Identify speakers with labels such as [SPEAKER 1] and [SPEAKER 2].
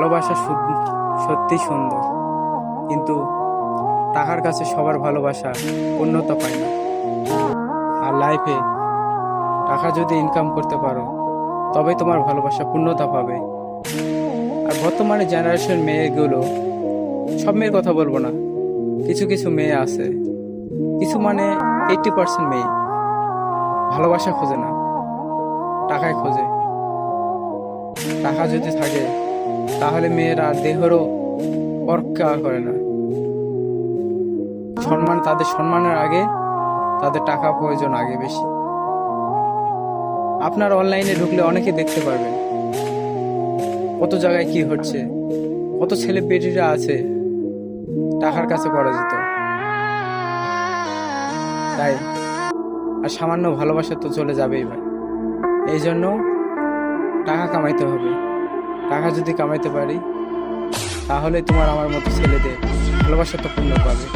[SPEAKER 1] ভালোবাসা সত্যি সুন্দর। কিন্তু টাকার কাছে সবার ভালোবাসা পূর্ণতা পায় না। আর লাইফে টাকা যদি ইনকাম করতে পারো তবে তোমার ভালোবাসা পূর্ণতা পাবে। আর বর্তমানে জেনারেশন মেয়েগুলো, সব মেয়ের কথা বলব না। কিছু কিছু মেয়ে আছে। কিছু মানে এইটটি পার্সেন্ট মেয়ে। ভালোবাসা খোঁজে না। টাকায় খোঁজে। টাকা যদি থাকে তাহলে মেয়েরা দেহেরও পরকা করে না। সম্মান, তাদের সম্মানের আগে তাদের টাকা প্রয়োজন আগে বেশি। আপনার অনলাইনে ঢুকলে অনেকে দেখতে পারবেন। কত জায়গায় কি হচ্ছে, কত সেলিব্রিটিরা আছে, টাকার কাছে পরাজিত। তাই, আর সামান্য ভালোবাসা তো চলে যাবেই ভাই। এই জন্য টাকা কামাইতে হবে। টাকা যদি কামাইতে পারি তাহলে তোমার আমার মতো ছেলেদের ভালোবাসা তো পূর্ণ পাবে।